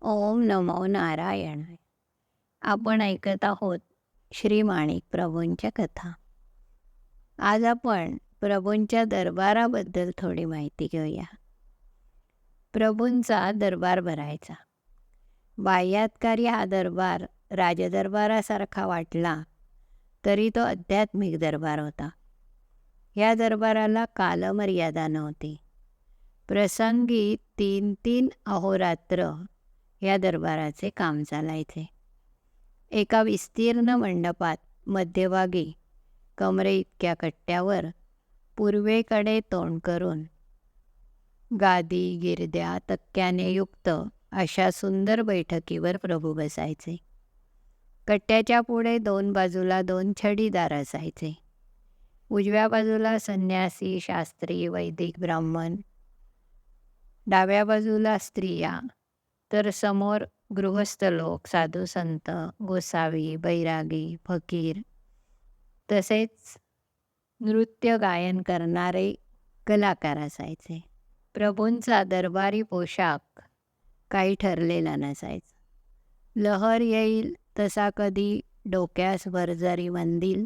ओम नमो नारायण आपण ऐकत आहोत श्री माणिक प्रभूंच्या कथा. आज आपण प्रभूंच्या दरबाराबद्दल थोडी माहिती घेऊया. प्रभूंचा दरबार भरायचा. बाह्यातकारी हा दरबार राजदरबारासारखा वाटला तरी तो आध्यात्मिक दरबार होता. या दरबाराला कालमर्यादा नव्हती. प्रसंगी तीन तीन अहोरात्र या दरबाराचे काम चालायचे एका विस्तीर्ण मंडपात मध्यभागी कमरे इतक्या कट्ट्यावर पूर्वेकडे तोंड करून गादी गिरद्या तक्क्याने युक्त अशा सुंदर बैठकीवर प्रभू बसायचे. कट्ट्याच्या पुढे दोन बाजूला दोन छडीदार असायचे. उजव्या बाजूला संन्यासी शास्त्री वैदिक ब्राह्मण डाव्या बाजूला स्त्रिया तर समोर गृहस्थ लोक साधू संत गोसावी बैरागी फकीर तसेच नृत्य गायन करणारे कलाकार असायचे. प्रभूंचा दरबारी पोशाख काही ठरलेला नसायचा. लहर येईल तसा कधी डोक्यास भरजरी मंदिल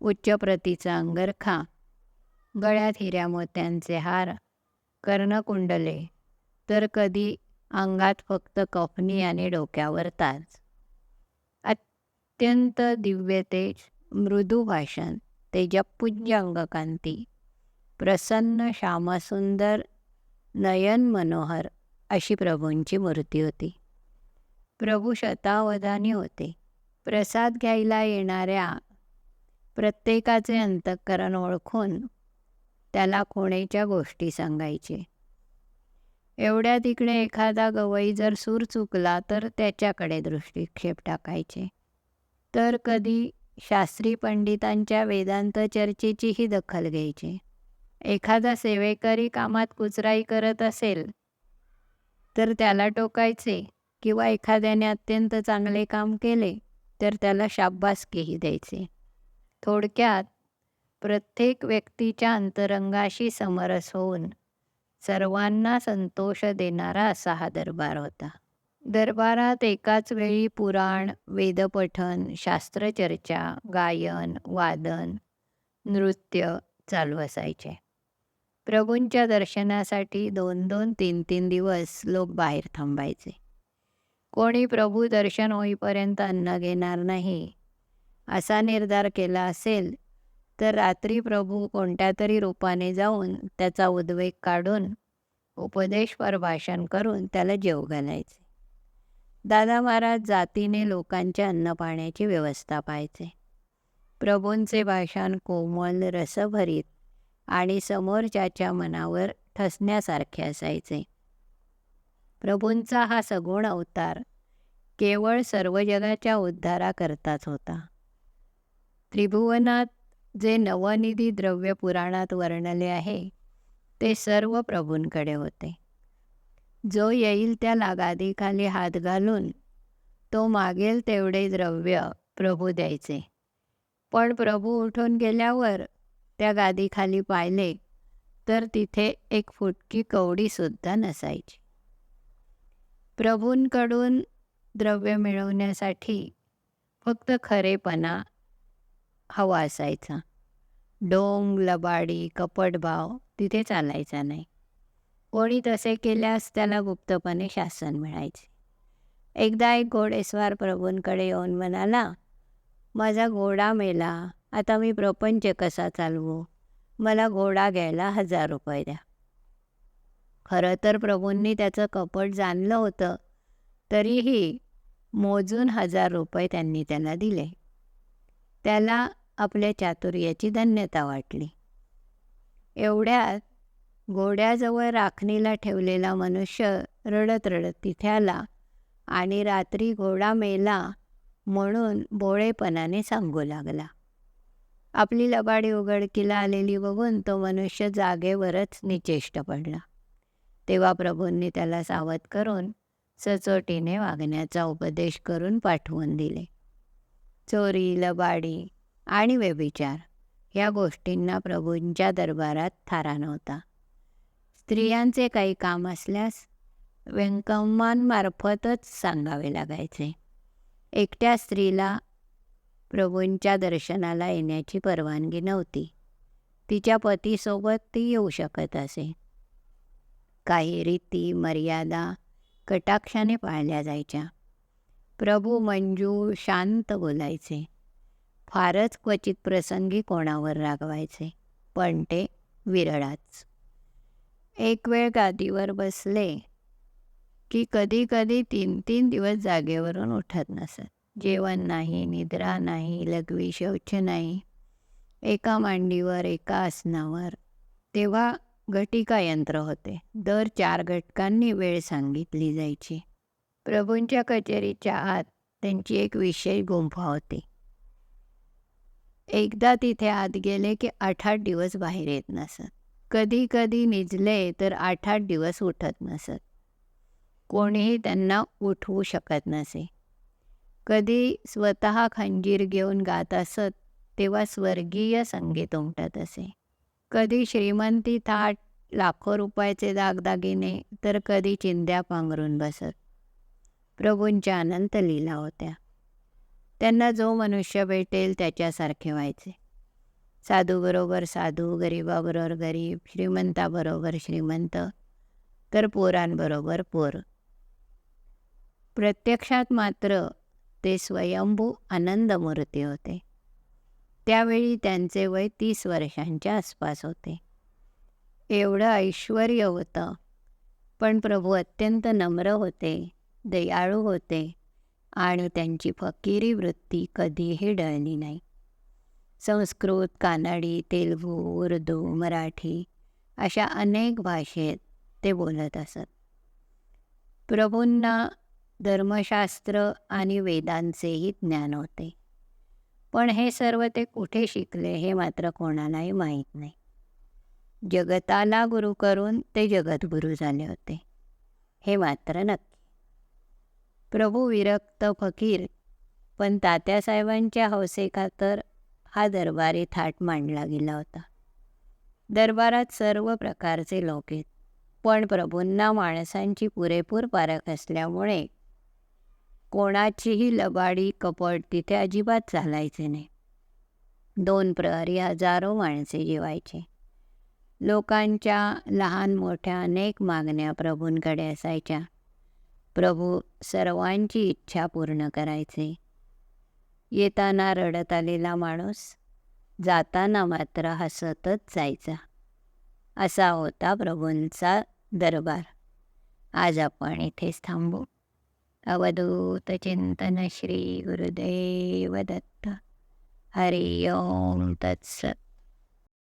उच्च प्रतीचा अंगरखा गळ्यात हिऱ्या मोत्यांचे हार कर्णकुंडले तर कधी अंगात फक्त कफनी आणि डोक्यावर ताज. अत्यंत दिव्य तेज मृदू भाषण तेजपुंज अंगकांती प्रसन्न श्यामसुंदर नयन मनोहर अशी प्रभूंची मूर्ती होती. प्रभू शतावधानी होते. प्रसाद घ्यायला येणाऱ्या प्रत्येकाचे अंतःकरण ओळखून त्याला कोणेच्या गोष्टी सांगायचे. एवढ्या तिकडे एखादा गवई जर सूर चुकला तर त्याच्याकडे दृष्टिक्षेप टाकायचे. तर कधी शास्त्री पंडितांच्या वेदांत चर्चेचीही दखल घ्यायचे. एखादा सेवेकरी कामात कुचराई करत असेल तर त्याला टोकायचे किंवा एखाद्याने अत्यंत चांगले काम केले तर त्याला शाब्बासकीही द्यायचे. थोडक्यात प्रत्येक व्यक्तीच्या अंतरंगाशी समरस होऊन सर्वांना संतोष देणारा असा हा दरबार होता. दरबारात एकाच वेळी पुराण वेदपठन शास्त्रचर्चा गायन वादन नृत्य चालू असायचे. प्रभूंच्या दर्शनासाठी दोन दोन तीन तीन दिवस लोक बाहेर थांबायचे. कोणी प्रभू दर्शन होईपर्यंत अन्न घेणार नाही असा निर्धार केला असेल तर रात्री प्रभू कोणत्या तरी रूपाने जाऊन त्याचा उद्वेग काढून उपदेशपर भाषण करून त्याला जेव घालायचे. दादा महाराज जातीने लोकांच्या अन्नपाण्याची व्यवस्था पाहायचे. प्रभूंचे भाषण कोमल रसभरीत आणि समोरच्याच्या मनावर ठसण्यासारखे असायचे. प्रभूंचा हा सगुण अवतार केवळ सर्व जगाच्या उद्धाराकरताच होता. त्रिभुवनात जे नवनिधी द्रव्य पुराणात वर्णले आहे ते सर्व प्रभूंकडे होते. जो येईल त्या लागादीखाली हात घालून तो मागेल तेवढे द्रव्य प्रभू द्यायचे. पण प्रभू उठून गेल्यावर त्या गादीखाली पाहिले तर तिथे एक फुटकी कवडीसुद्धा नसायची. प्रभूंकडून द्रव्य मिळवण्यासाठी फक्त खरेपणा हवा असायचा. डोंग लबाडी कपटभाव तिथे चालायचा नाही. कोणी तसे केल्यास त्याला गुप्तपणे शासन मिळायचे. एकदा एक घोडेस्वार प्रभूंकडे येऊन म्हणाला माझा घोडा मेला आता मी प्रपंच कसा चालवू? मला घोडा घ्यायला हजार रुपये द्या. खरं तर प्रभूंनी त्याचं कपट जाणलं होतं तरीही मोजून हजार रुपये त्यांनी त्याला दिले. त्याला आपल्या चातुर्याची धन्यता वाटली. एवढ्यात घोड्याजवळ राखणीला ठेवलेला मनुष्य रडत रडत तिथे आला आणि रात्री घोडा मेला म्हणून भोळेपणाने सांगू लागला. आपली लबाडी उघडकीला आलेली बघून तो मनुष्य जागेवरच निचेष्ट पडला. तेव्हा प्रभूंनी त्याला सावध करून सचोटीने वागण्याचा उपदेश करून पाठवून दिले. चोरी लबाडी आणि व्यभिचार या गोष्टींना प्रभूंच्या दरबारात थारा नव्हता. स्त्रियांचे काही काम असल्यास व्यंकम्मांमार्फतच सांगावे लागायचे. एकट्या स्त्रीला प्रभूंच्या दर्शनाला येण्याची परवानगी नव्हती. तिच्या पतीसोबत ती येऊ शकत असे. काही रीती मर्यादा कटाक्षाने पाळल्या जायच्या. प्रभू मंजू शांत बोलायचे. फारच क्वचित प्रसंगी कोणावर रागवायचे पण ते विरळाच. एक वेळ गादीवर बसले की कधी कधी तीन तीन दिवस जागेवरून उठत नसत. जेवण नाही निद्रा नाही लघवी शौच नाही. एका मांडीवर एका आसनावर. तेव्हा घटिका यंत्र होते. दर चार घटकांनी वेळ सांगितली जायची. प्रभूंच्या कचेरीच्या आत त्यांची एक विशेष गुंफा होती. एकदा तिथे आत गेले की आठ आठ दिवस बाहेर येत नसत. कधी कधी निजले तर आठ आठ दिवस उठत नसत. कोणीही त्यांना उठवू शकत नसे. कधी स्वतः खंजीर घेऊन गात असत तेव्हा स्वर्गीय संगीत उमटत असे. कधी श्रीमंती थाट लाखो रुपयाचे दागदागिने तर कधी चिंध्या पांघरून बसत. प्रभूंच्या अनंत लीला होत्या. त्यांना जो मनुष्य भेटेल त्याच्यासारखे व्हायचे. साधूबरोबर साधू गरीबाबरोबर गरीब श्रीमंताबरोबर श्रीमंत तर पोरांबरोबर पोर. प्रत्यक्षात मात्र ते स्वयंभू आनंदमूर्ती होते. त्यावेळी त्यांचे वय तीस वर्षांच्या आसपास होते. एवढं ऐश्वर होतं. पण प्रभू अत्यंत नम्र होते दयाळू होते. आणि त्यांची फकीरी वृत्ती कधीही डळली नाही. संस्कृत कानडी तेलगू उर्दू मराठी अशा अनेक भाषेत ते बोलत असत. प्रभूंना धर्मशास्त्र आणि वेदांचेही ज्ञान होते. पण हे सर्व ते कुठे शिकले हे मात्र कोणालाही माहीत नाही. जगताला गुरु करून ते जगद्गुरू झाले होते. हे मात्र नक्की. प्रभू विरक्त फकीर. पण तात्यासाहेबांच्या हौसेखातर हा दरबारी थाट मांडला गेला होता. दरबारात सर्व प्रकारचे लोक आहेत. पण प्रभूंना माणसांची पुरेपूर पारख असल्यामुळे कोणाचीही लबाडी कपट तिथे अजिबात चालायचे नाही. दोन प्रहरी हजारो माणसे जेवायचे. लोकांच्या लहान मोठ्या अनेक मागण्या प्रभूंकडे असायच्या. प्रभू सर्वांची इच्छा पूर्ण करायचे. येताना रडत आलेला माणूस जाताना मात्र हसतच जायचा. असा होता प्रभूंचा दरबार. आज आपण इथेच थांबू. अवधूत चिंतन श्री गुरुदेव दत्त. हरि ओम तत्सत.